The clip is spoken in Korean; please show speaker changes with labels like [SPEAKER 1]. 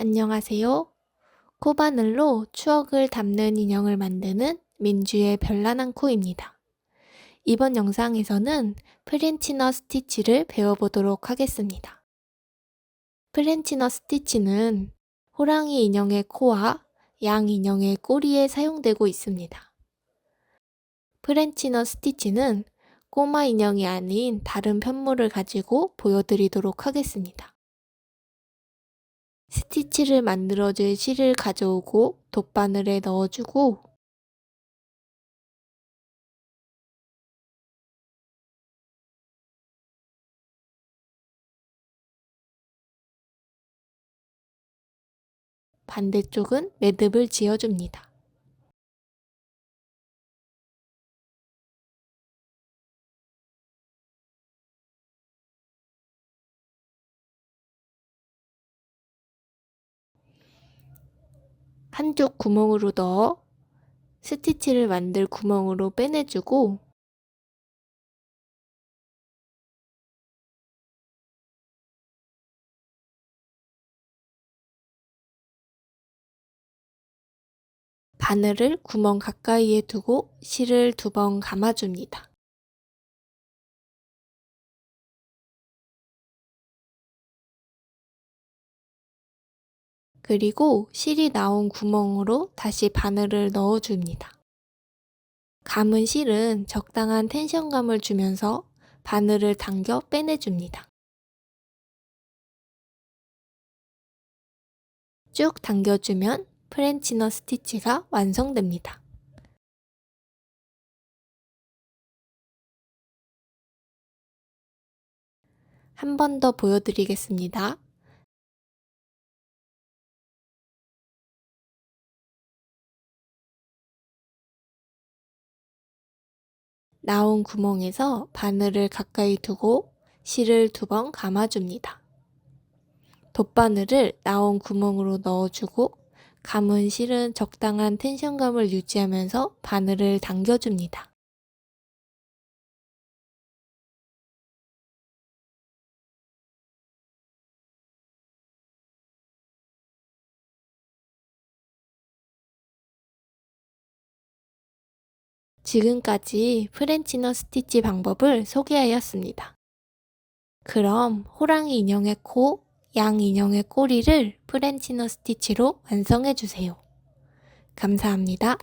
[SPEAKER 1] 안녕하세요. 코바늘로 추억을 담는 인형을 만드는 민주의 별난한 코입니다. 이번 영상에서는 프렌치너 스티치를 배워보도록 하겠습니다. 프렌치너 스티치는 호랑이 인형의 코와 양 인형의 꼬리에 사용되고 있습니다. 프렌치너 스티치는 꼬마 인형이 아닌 다른 편물을 가지고 보여드리도록 하겠습니다. 스티치를 만들어줄 실을 가져오고 돗바늘에 넣어주고 반대쪽은 매듭을 지어줍니다. 한쪽 구멍으로 넣어 스티치를 만들 구멍으로 빼내주고 바늘을 구멍 가까이에 두고 실을 두 번 감아줍니다. 그리고 실이 나온 구멍으로 다시 바늘을 넣어줍니다. 감은 실은 적당한 텐션감을 주면서 바늘을 당겨 빼내줍니다. 쭉 당겨주면 프렌치너 스티치가 완성됩니다. 한 번 더 보여드리겠습니다. 나온 구멍에서 바늘을 가까이 두고 실을 두 번 감아줍니다. 돗바늘을 나온 구멍으로 넣어주고 감은 실은 적당한 텐션감을 유지하면서 바늘을 당겨줍니다. 지금까지 프렌치너 스티치 방법을 소개하였습니다. 그럼 호랑이 인형의 코, 양 인형의 꼬리를 프렌치너 스티치로 완성해 주세요. 감사합니다.